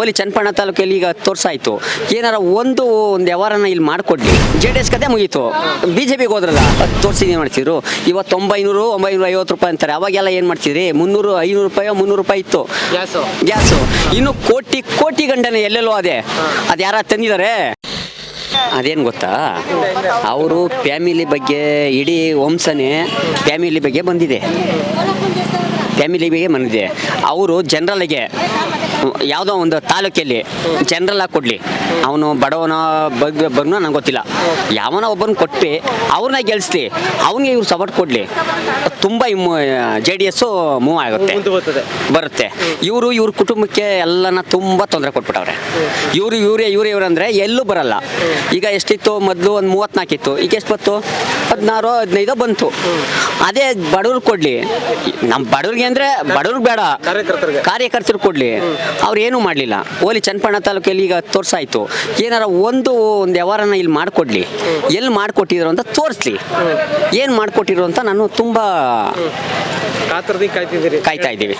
ಓಲಿ ಚನ್ನಪಣ ತಾಲೂಕಲ್ಲಿ ಈಗ ತೋರ್ಸಾಯ್ತು. ಏನಾರ ಒಂದು ಒಂದು ವ್ಯವಹಾರನ ಇಲ್ಲಿ ಮಾಡಿಕೊಡ್ಲಿ. ಜೆ ಡಿ ಎಸ್ ಕತೆ ಮುಗೀತು. ಬಿ ಜೆ ಪಿಗೆ ಹೋದ್ರಲ್ಲ ತೋರಿಸಿದೀನಿ ಮಾಡ್ತಿದ್ರು? ಇವತ್ತು ಒಂಬೈನೂರು ಒಂಬೈನೂರ ಐವತ್ತು ರೂಪಾಯಿ ಅಂತಾರೆ. ಅವಾಗೆಲ್ಲ ಏನು ಮಾಡ್ತಿದ್ರಿ? ಮುನ್ನೂರು ಐನೂರು ರೂಪಾಯಿ ಮುನ್ನೂರು ರೂಪಾಯಿ ಇತ್ತು. ಗ್ಯಾಸು. ಗ್ಯಾಸು. ಇನ್ನು ಕೋಟಿ ಕೋಟಿ ಗಂಡನೆ ಎಲ್ಲೆಲ್ಲೋ ಅದೇ. ಅದು ಯಾರ ತಂದಿದ್ದಾರೆ ಅದೇನು ಗೊತ್ತಾ? ಅವರು ಫ್ಯಾಮಿಲಿ ಬಗ್ಗೆ ಇಡೀ ವಂಶನೇ ಫ್ಯಾಮಿಲಿ ಬಗ್ಗೆ ಬಂದಿದೆ. ಫ್ಯಾಮಿಲಿ ಬಗ್ಗೆ ಬಂದಿದೆ ಅವರು ಜನರಲ್ಗೆ ಯಾವುದೋ ಒಂದು ತಾಲೂಕಲ್ಲಿ ಜನರಲ್ ಆಗಿ ಕೊಡಲಿ. ಅವನು ಬಡವನ ಬಗ್ಗೆ ಬಂದು ನಂಗೆ ಗೊತ್ತಿಲ್ಲ. ಯಾವನ ಒಬ್ಬನ ಕೊಟ್ಟು ಅವ್ರನ್ನ ಗೆಲ್ಲಿಸ್ಲಿ ಅವನಿಗೆ ಇವ್ರು ಸಪೋರ್ಟ್ ಕೊಡಲಿ. ತುಂಬ ಜೆ ಡಿ ಎಸ್ಸು ಮೂವ್ ಆಗುತ್ತೆ. ಬರುತ್ತೆ. ಇವರು ಇವ್ರ ಕುಟುಂಬಕ್ಕೆ ಎಲ್ಲನ ತುಂಬ ತೊಂದರೆ ಕೊಟ್ಬಿಟ್ಟವ್ರೆ. ಇವರು ಇವರೇ ಇವರೇ ಇವ್ರು ಅಂದರೆ ಎಲ್ಲೂ ಬರಲ್ಲ. ಈಗ ಎಷ್ಟಿತ್ತು? ಮೊದಲು ಒಂದು ಮೂವತ್ತ್ನಾಲ್ಕು ಇತ್ತು ಈಗ ಎಷ್ಟು ಬಂತು? ಹದಿನಾರು ಹದಿನೈದು ಬಂತು. ಅದೇ ಬಡವ್ರಿಗೆ ಕೊಡ್ಲಿ. ನಮ್ಮ ಬಡವ್ರಿಗೆ ಅಂದ್ರೆ ಬಡವ್ರಿಗೆ ಬೇಡ ಕಾರ್ಯಕರ್ತರು ಕೊಡ್ಲಿ. ಅವ್ರು ಏನು ಮಾಡಲಿಲ್ಲ. ಓಲಿ ಚನ್ನಪಣ್ಣ ತಾಲೂಕಲ್ಲಿ ಈಗ ತೋರ್ಸಾಯ್ತು. ಏನಾರ ಒಂದು ಒಂದು ವ್ಯವಹಾರನ ಇಲ್ಲಿ ಮಾಡಿಕೊಡ್ಲಿ. ಎಲ್ಲಿ ಮಾಡಿಕೊಟ್ಟಿದ್ರು ಅಂತ ತೋರಿಸ್ಲಿ. ಏನು ಮಾಡಿಕೊಟ್ಟಿರು ಅಂತ ನಾನು ತುಂಬ ಕಾಯ್ತಾ ಇದ್ದೀವಿ.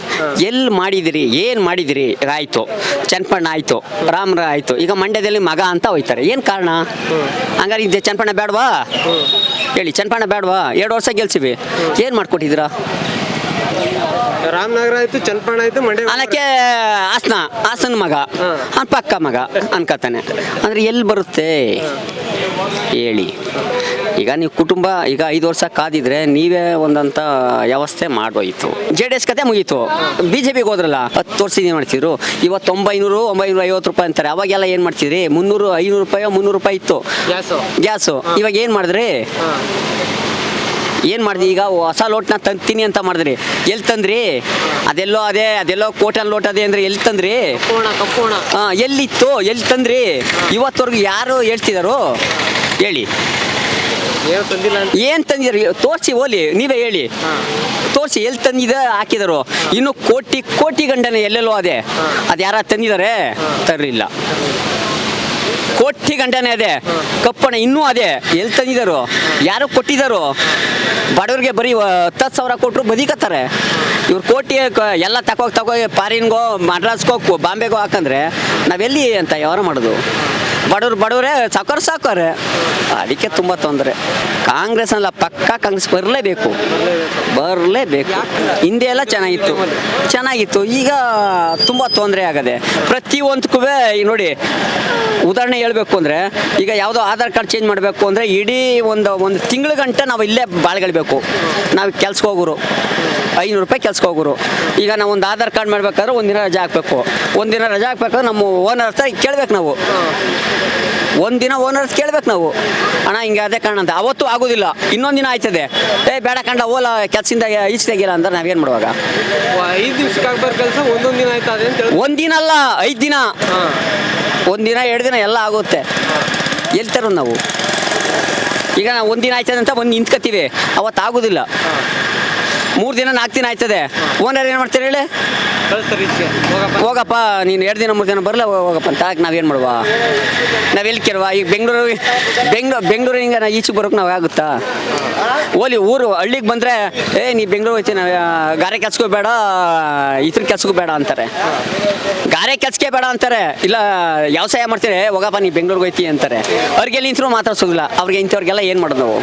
ಎಲ್ಲಿ ಮಾಡಿದಿರಿ ಏನು ಮಾಡಿದಿರಿ ಆಯಿತು ಚನ್ನಪಣ್ಣ ಆಯಿತು ರಾಮರ ಆಯಿತು. ಈಗ ಮಂಡ್ಯದಲ್ಲಿ ಮಗ ಅಂತ ಹೋಯ್ತಾರೆ. ಏನು ಕಾರಣ? ಹಂಗಾರೆ ಇದೆ ಚನ್ನಪಣ್ಣ ಬೇಡವಾ? ಹೇಳಿ ಚನ್ನಪಣ್ಣ ಬೇಡವಾ? ಎರಡು ವರ್ಷ ಗೆಲ್ಸಿವಿ. ಏನು ಮಾಡ್ಕೊಟ್ಟಿದ್ದೀರಾ? ರಾಮನಗರ ಆಯ್ತು ಚನ್ನಪಣ ಆಯ್ತು ಮಂಡ್ಯ ಅದಕ್ಕೆ ಹಾಸನ ಹಾಸನ ಮಗ. ಅವ್ನ್ ಪಕ್ಕ ಮಗ ಅನ್ಕೋತಾನೆ. ಅಂದರೆ ಎಲ್ಲಿ ಬರುತ್ತೆ? ಹೇಳಿ. ಈಗ ನೀವು ಕುಟುಂಬ ಈಗ ಐದು ವರ್ಷ ಕಾದಿದ್ರೆ ನೀವೇ ಒಂದಂತ ವ್ಯವಸ್ಥೆ ಮಾಡೋಯ್ತು ಜೆ ಡಿ ಎಸ್ ಕತೆ ಮುಗೀತು. ಬಿ ಜೆ ಪಿಗೆ ಹೋದ್ರಲ್ಲ ಹತ್ತು ವರ್ಷದಿಂದ ಮಾಡ್ತಿದ್ರು? ಇವತ್ತು ಒಂಬೈನೂರು ಒಂಬೈನೂರ ಐವತ್ತು ರೂಪಾಯಿ ಅಂತಾರೆ. ಅವಾಗೆಲ್ಲ ಏನು ಮಾಡ್ತಿದ್ರಿ? ಮುನ್ನೂರು ಐನೂರು ರೂಪಾಯಿ ಮುನ್ನೂರು ರೂಪಾಯಿ ಇತ್ತು. ಗ್ಯಾಸು. ಗ್ಯಾಸು. ಇವಾಗ ಏನು ಮಾಡಿದ್ರಿ? ಏನು ಮಾಡಿದ್ರಿ? ಈಗ ಹೊಸ ಲೋಟ್ನ ತಂತೀನಿ ಅಂತ ಮಾಡಿದ್ರಿ. ಎಲ್ಲಿ ತಂದ್ರಿ? ಅದೆಲ್ಲೋ ಅದೇ ಅದೆಲ್ಲೋ ಕೋಟನ್ ಲೋಟ್ ಅದೇ ಅಂದ್ರೆ ಎಲ್ಲಿ ತಂದ್ರಿ? ಹಾಂ ಎಲ್ಲಿತ್ತು? ಎಲ್ಲಿ ತಂದ್ರಿ? ಇವತ್ತವರೆಗೂ ಯಾರು ಹೇಳ್ತಿದಾರೋ? ಹೇಳಿ. ಏನು ತಂದಿಲ್ಲ ಅಂತ? ಏನು ತಂದಿರಿ? ತೋರಿಸಿ ಓಲಿ ನೀವೇ ಹೇಳಿ. ತೋರಿಸಿ ಎಲ್ಲಿ ತಂದಿದ ಹಾಕಿದರು? ಇನ್ನು ಕೋಟಿ ಕೋಟಿ ಗಂಡನೆ ಎಲ್ಲೆಲ್ಲೋ ಅದೇ. ಅದು ಯಾರ ತಂದಿದ್ದಾರೆ ತರಲಿಲ್ಲ. ಕೋಟಿ ಗಂಟನೆ ಅದೇ. ಕಪ್ಪಣ ಇನ್ನೂ ಅದೇ. ಎಲ್ಲಿ ತಂದಿದ್ದಾರೋ ಯಾರು ಕೊಟ್ಟಿದ್ದಾರೋ ಬಡವ್ರಿಗೆ ಬರೀ ಹತ್ತತ್ತು ಸಾವಿರ ಕೊಟ್ಟರು ಬದಿಕತ್ತಾರೆ. ಇವ್ರು ಕೋಟಿ ಕ- ಎಲ್ಲ ತಕೋಗಿ ತಗೋ ಪಾರಿನ್ಗೋ ಮಡ್ರಾಸ್ಗೋ ಕು- ಬಾಂಬೆಗೋ ಹಾಕಂದ್ರೆ ನಾವೆಲ್ಲಿ ಅಂತ ವ್ಯವಹಾರ ಮಾಡೋದು? ಬಡವ್ರು, ಬಡವರೇ, ಸಾಕೋರು, ಸಾಕೋರೆ. ಅದಕ್ಕೆ ತುಂಬ ತೊಂದರೆ. ಕಾಂಗ್ರೆಸ್ ಅಲ್ಲ, ಪಕ್ಕ ಕಾಂಗ್ರೆಸ್ ಬರಲೇಬೇಕು. ಬರಲೇಬೇಕು. ಹಿಂದೆ ಎಲ್ಲ ಚೆನ್ನಾಗಿತ್ತು. ಚೆನ್ನಾಗಿತ್ತು. ಈಗ ತುಂಬ ತೊಂದರೆ ಆಗದೆ. ಪ್ರತಿಯೊಂದಕ್ಕೂ ಈಗ ನೋಡಿ, ಉದಾಹರಣೆ ಹೇಳಬೇಕು ಅಂದರೆ, ಈಗ ಯಾವುದೋ ಆಧಾರ್ ಕಾರ್ಡ್ ಚೇಂಜ್ ಮಾಡಬೇಕು ಅಂದರೆ, ಇಡೀ ಒಂದು ಒಂದು ತಿಂಗಳ ಗಂಟೆ ನಾವು ಇಲ್ಲೇ ಬಾಳ್ಗಳಬೇಕು. ನಾವು ಕೆಲ್ಸಕ್ಕೆ ಹೋಗೋರು. ಐನೂರು ರೂಪಾಯಿ ಕೆಲ್ಸಕ್ಕೆ ಹೋಗೋರು. ಈಗ ನಾವು ಒಂದು ಆಧಾರ್ ಕಾರ್ಡ್ ಮಾಡ್ಬೇಕಾದ್ರೆ ಒಂದಿನ ರಜೆ ಹಾಕ್ಬೇಕು. ಒಂದಿನ ರಜೆ ಹಾಕ್ಬೇಕಾದ್ರೆ ನಮ್ಮ ಓನರ್ ಹತ್ರ ಕೇಳ್ಬೇಕು ನಾವು. ಒಂದಿನ ಓನರ್ಸ್ ಕೇಳ್ಬೇಕು ನಾವು. ಅಣ್ಣ ಹಿಂಗೆ ಅದೇ ಕಾರಣ ಅಂತ. ಅವತ್ತು ಆಗೋದಿಲ್ಲ. ಇನ್ನೊಂದು ದಿನ ಆಯ್ತದೆ. ಏ ಬೇಡ ಕಂಡ ಓಲ ಕೆಲಸದಿಂದ ಈಚೆ ತೆಗಿಲ್ಲ ಅಂದ್ರೆ ನಾವೇನು ಮಾಡುವಾಗ? ಐದು ದಿವ್ಸಕ್ಕೆ ಕೆಲಸ ಒಂದೊಂದು ದಿನ ಒಂದಿನ ಅಲ್ಲ ಐದು ದಿನ. ಒಂದಿನ ಎರಡು ದಿನ ಎಲ್ಲ ಆಗುತ್ತೆ. ಎಲ್ಲಿ ತರೋದು ನಾವು? ಈಗ ನಾವು ಒಂದಿನ ಆಯ್ತದೆ ಅಂತ ಒಂದು ನಿಂತ್ಕೋತೀವಿ ಅವತ್ತು ಆಗೋದಿಲ್ಲ. ಮೂರು ದಿನ ನಾಲ್ಕು ದಿನ ಆಯ್ತದೆ. ಓನರ್ ಏನು ಮಾಡ್ತಾರೆ ಹೇಳಿ? ಹೋಗಪ್ಪ. ನೀನು ಎರಡು ದಿನ ಮೂರು ದಿನ ಬರಲ್ಲ ಹೋಗಪ್ಪ ಅಂತ. ಹಾಕಿ ನಾವೇನು ಮಾಡುವ? ನಾವು ಎಲ್ಲಿ ಕೇಳುವ? ಈಗ ಬೆಂಗಳೂರು ಬೆಂಗಳೂರು ಬೆಂಗಳೂರು ನಾವು ಈಚೆಗೆ ಬರೋಕೆ ನಾವು ಆಗುತ್ತಾ? ಓಲಿ ಊರು, ಹಳ್ಳಿಗೆ ಬಂದರೆ, ಏ, ನೀ ಬೆಂಗಳೂರು ನಾವು ಗಾರೆ ಕೆಲ್ಸಕ್ಕೂ ಬೇಡ, ಇದ್ರ ಕೆಲ್ಸಕ್ಕೂ ಬೇಡ ಅಂತಾರೆ. ಗಾರೆ ಕೆಲ್ಸಕ್ಕೆ ಬೇಡ ಅಂತಾರೆ. ಇಲ್ಲ, ವ್ಯವಸಾಯ ಮಾಡ್ತೀರಿ ಹೋಗಪ್ಪ, ನೀ ಬೆಂಗಳೂರಿಗೆ ಹೋಯ್ತಿ ಅಂತಾರೆ. ಅವ್ರಿಗೆ ನಿಂತರೂ ಮಾತಾಡ್ಸೋದಿಲ್ಲ. ಅವ್ರಿಗೆ ಇಂಥವ್ರಿಗೆಲ್ಲ ಏನು ಮಾಡೋದು ನಾವು?